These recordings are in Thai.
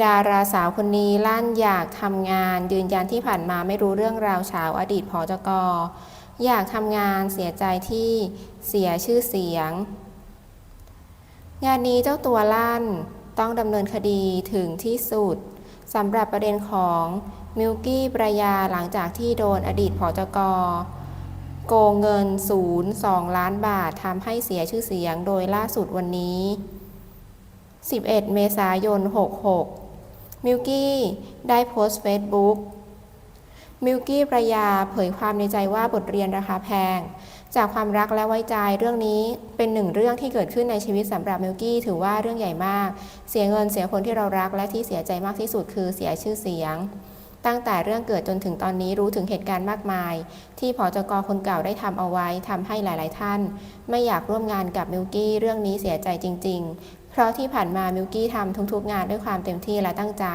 ดาราสาวคนนี้ลั่นอยากทำงาน ยืนยันที่ผ่านมาไม่รู้เรื่องราวเช้าอดีตผอจกอยากทำงานเสียใจที่เสียชื่อเสียง งานนี้เจ้าตัวลั่นต้องดำเนินคดีถึงที่สุดสำหรับประเด็นของมิลกี้ประยาหลังจากที่โดนอดีตผอจกโกงเงินศูนย์สองล้านบาททำให้เสียชื่อเสียงโดยล่าสุดวันนี้ 11 เมษายน 66 มิลกี้ได้โพสต์เฟซบุ๊กมิลกี้ประยาเผยความในใจว่าบทเรียนราคาแพง จากความรักและไว้ใจเรื่องนี้เป็นหนึ่งเรื่องที่เกิดขึ้นในชีวิตสำหรับมิลกี้ถือว่าเรื่องใหญ่มาก เสียเงินเสียคนที่เรารักและที่เสียใจมากที่สุดคือเสียชื่อเสียง ตั้งแต่เรื่องเกิดจนถึงตอนนี้รู้ถึงเหตุการณ์มากมาย ที่ผอจกคนเก่าได้ทำเอาไว้ทำให้หลาย ๆ ท่าน ไม่อยากร่วมงานกับมิลกี้เรื่องนี้เสียใจจริง ๆ เพราะที่ผ่านมามิวกี้ทำทุกๆงานด้วยความเต็มที่และตั้งใจ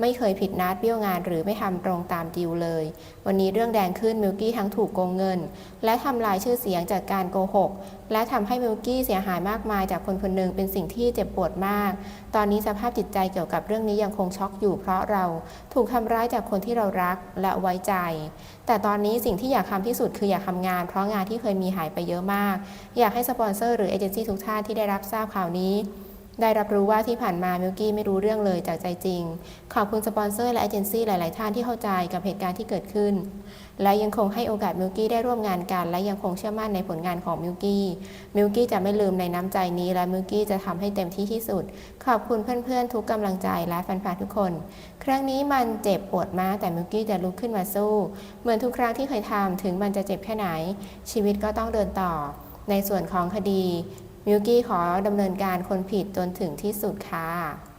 ไม่เคยผิดนัดเบี้ยวงานหรือไม่ทำตรงตามดีลเลย วันนี้เรื่องแดงขึ้นมิวกี้ทั้งถูกโกงเงิน และทำลายชื่อเสียงจากการโกหก และทำให้มิลกี้เสียหายมากมายจากคนคนหนึ่งเป็นสิ่งที่เจ็บปวดมาก ตอนนี้สภาพจิตใจเกี่ยวกับเรื่องนี้ยังคงช็อกอยู่ เพราะเราถูกทำร้ายจากคนที่เรารักและไว้ใจ แต่ตอนนี้สิ่งที่อยากทำที่สุดคืออยากทำงาน เพราะงานที่เคยมีหายไปเยอะมาก อยากให้สปอนเซอร์หรือเอเจนซี่ทุกท่านที่ได้รับทราบข่าวนี้ ได้รับรู้ว่าที่ผ่านมามิลกี้ไม่รู้เรื่องเลยจากใจจริง ขอบคุณสปอนเซอร์และเอเจนซี่หลาย ๆ ท่านที่เข้าใจกับเหตุการณ์ที่เกิดขึ้น และยังคงให้โอกาสมิลกี้ได้ร่วมงานกัน และยังคงเชื่อมั่นในผลงานของมิลกี้มิลกี้จะไม่ลืมในน้ำใจนี้ และมิลกี้จะทำให้เต็มที่ที่สุด ขอบคุณเพื่อน ๆ ทุกกำลังใจและแฟน ๆ ทุกคน ครั้งนี้มันเจ็บปวดมากแต่มิลกี้จะลุกขึ้นมาสู้ เหมือนทุกครั้งที่เคยทำถึงมันจะเจ็บแค่ไหน ชีวิตก็ต้องเดินต่อในส่วนของคดี มิวกี้ขอดำเนินการคนผิดจนถึงที่สุดค่ะ